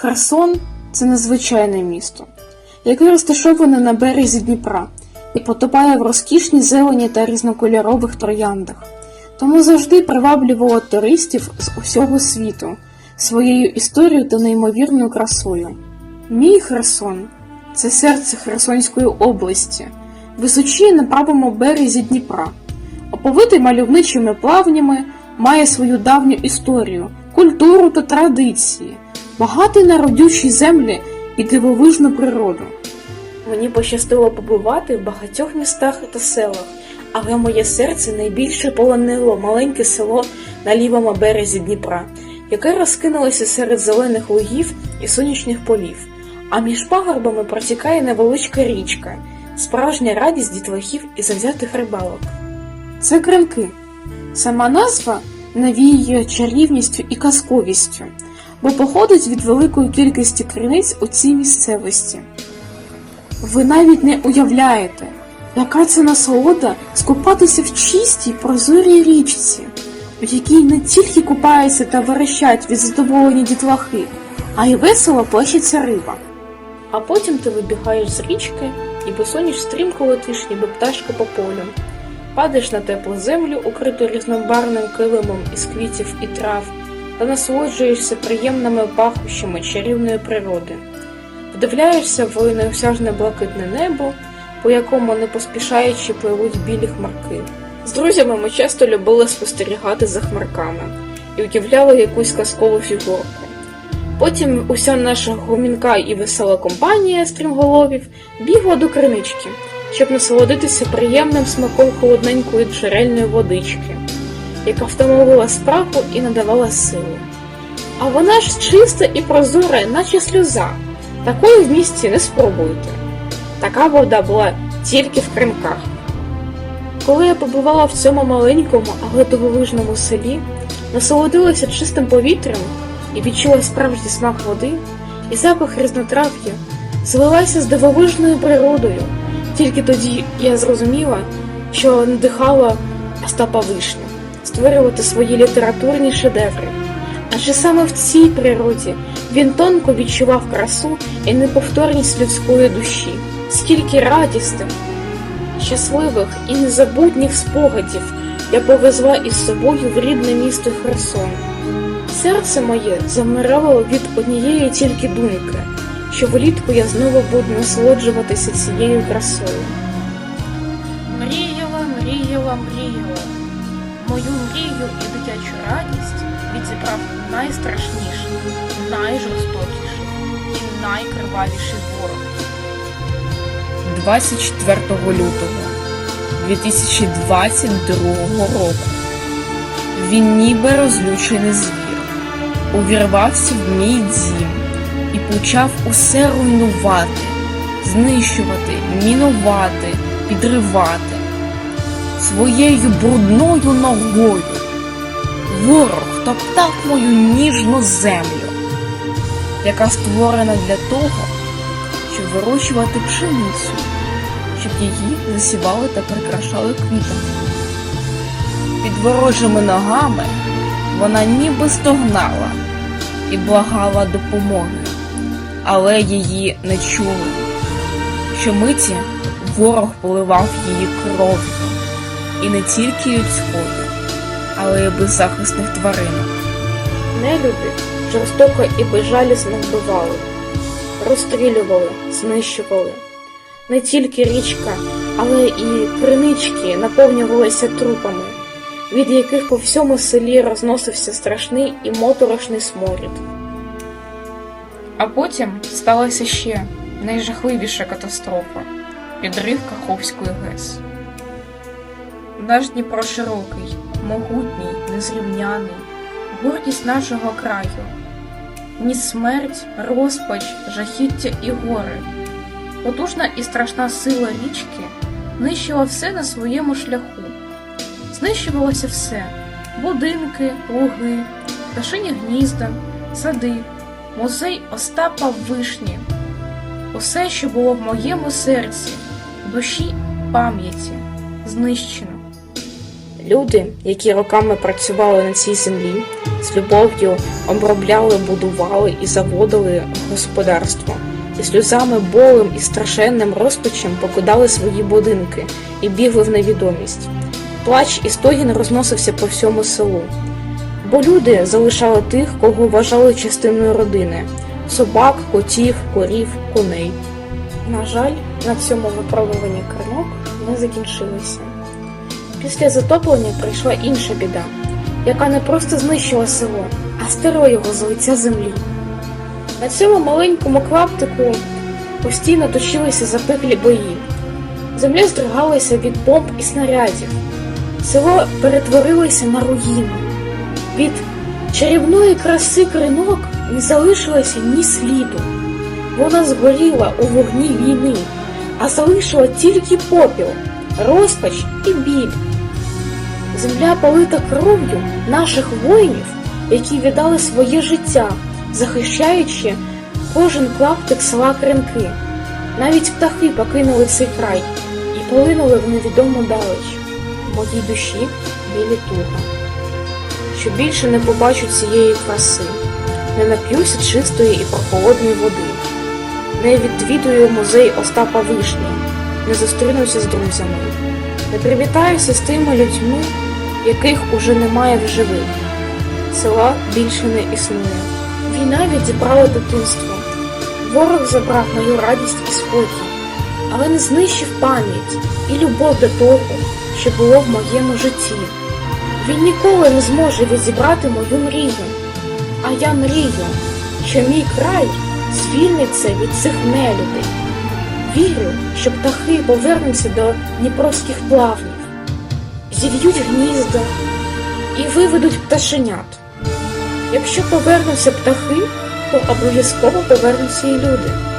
Херсон це незвичайне місто, яке розташоване на березі Дніпра і потопає в розкішній зелені та різнокольорових трояндах, тому завжди приваблювало туристів з усього світу своєю історією та неймовірною красою. Мій Херсон це серце Херсонської області, височіє на правому березі Дніпра, оповитий мальовничими плавнями, має свою давню історію, культуру та традиції, багатий на родючі землі і дивовижну природу. Мені пощастило побувати в багатьох містах та селах, але моє серце найбільше полонило маленьке село на лівому березі Дніпра, яке розкинулося серед зелених лугів і сонячних полів, а між пагорбами протікає невеличка річка, справжня радість дітлахів і завзятих рибалок. Це кринки. Сама назва навіює чарівністю і казковістю, бо походить від великої кількості криниць у цій місцевості. Ви навіть не уявляєте, яка це насолода скупатися в чистій прозорій річці, в якій не тільки купаються та верещать від задоволення дітлахи, а й весело плещеться риба. А потім ти вибігаєш з річки і босоніж стрімко летиш, ніби пташка по полю. Падаєш на теплу землю, укриту різнобарвним килимом із квітів і трав, та насолоджуєшся приємними пахощами чарівної природи. Вдивляєшся в неосяжне блакитне небо, по якому не поспішаючи пливуть білі хмарки. З друзями ми часто любили спостерігати за хмарками і уявляли якусь казкову фігурку. Потім уся наша гумінка і весела компанія стрімголовів бігла до кринички, щоб насолодитися приємним смаком холодненької джерельної водички, яка втомовила спрагу і надавала силу. А вона ж чиста і прозора, наче сльоза. Такої в місті не спробуйте. Така вода була тільки в кримках. Коли я побувала в цьому маленькому, але дивовижному селі, насолодилася чистим повітрям і відчула справжній смак води і запах різнотрав'я, злилася з дивовижною природою. Тільки тоді я зрозуміла, що надихала Остапа Вишню створювати свої літературні шедеври. Адже саме в цій природі він тонко відчував красу і неповторність людської душі, скільки радісних, щасливих і незабутніх спогадів я повезла із собою в рідне місто Херсон. Серце моє замирало від однієї тільки думки, що влітку я знову буду насолоджуватися цією красою. Мріяла, мріяла, мріяла. Мою мрію і дитячу радість відзібрав найстрашніший, найжорстокіший і найкривавіший ворог. 24 лютого 2022 року. Він ніби розлючений звір, увірвався в мій дім і почав усе руйнувати, знищувати, мінувати, підривати своєю брудною ногою. Ворог топтав мою ніжну землю, яка створена для того, щоб вирощувати пшеницю, щоб її засівали та прикрашали квітами. Під ворожими ногами вона ніби стогнала і благала допомоги, але її не чули. Щомиті ворог поливав її кров'ю, і не тільки людською, але й беззахисних тваринок. Нелюди жорстоко і безжалісно вбивали, розстрілювали, знищували. Не тільки річка, але і кринички наповнювалися трупами, від яких по всьому селі розносився страшний і моторошний сморід. А потім сталася ще найжахливіша катастрофа підрив Каховської ГЕС. Наш Дніпро широкий, могутній, незрівняний, гордість нашого краю. Ніс смерть, розпач, жахіття і гори. Потужна і страшна сила річки нищила все на своєму шляху. Знищувалося все будинки, луги, пташині гнізда, сади, музей Остапа Вишні. Усе, що було в моєму серці, душі, пам'яті, знищено. Люди, які роками працювали на цій землі, з любов'ю обробляли, будували і заводили господарство, і сльозами, болем і страшенним розпачем покидали свої будинки і бігли в невідомість. Плач і стогін розносився по всьому селу. Бо люди залишали тих, кого вважали частиною родини собак, котів, корів, коней. На жаль, на цьому випробуванні кримок не закінчилися. Після затоплення прийшла інша біда, яка не просто знищила село, а стерла його з лиця землі. На цьому маленькому клаптику постійно точилися запеклі бої. Земля здригалася від бомб і снарядів. Село перетворилося на руїну. Від чарівної краси кринок не залишилося ні сліду. Вона згоріла у вогні війни, а залишила тільки попіл, розпач і біль. Земля полита кров'ю наших воїнів, які віддали своє життя, захищаючи кожен клаптик села Кремки. Навіть птахи покинули цей край і полинули в невідому далеч. Моїй душі білі туга. Що більше не побачу цієї краси, не нап'юся чистої і прохолодної води, не відвідую музей Остапа Вишні, не зустрінуся з друзями, не привітаюся з тими людьми, яких уже немає в живих. Села більше не існує. Війна відібрала дитинство. Ворог забрав мою радість і спокій, але не знищив пам'ять і любов до того, що було в моєму житті. Він ніколи не зможе відібрати мою мрію. А я мрію, що мій край звільниться від цих нелюдей. Вірю, що птахи повернуться до дніпровських плавнів, зів'ють гнізда і виведуть пташенят. Якщо повернуться птахи, то обов'язково повернуться і люди.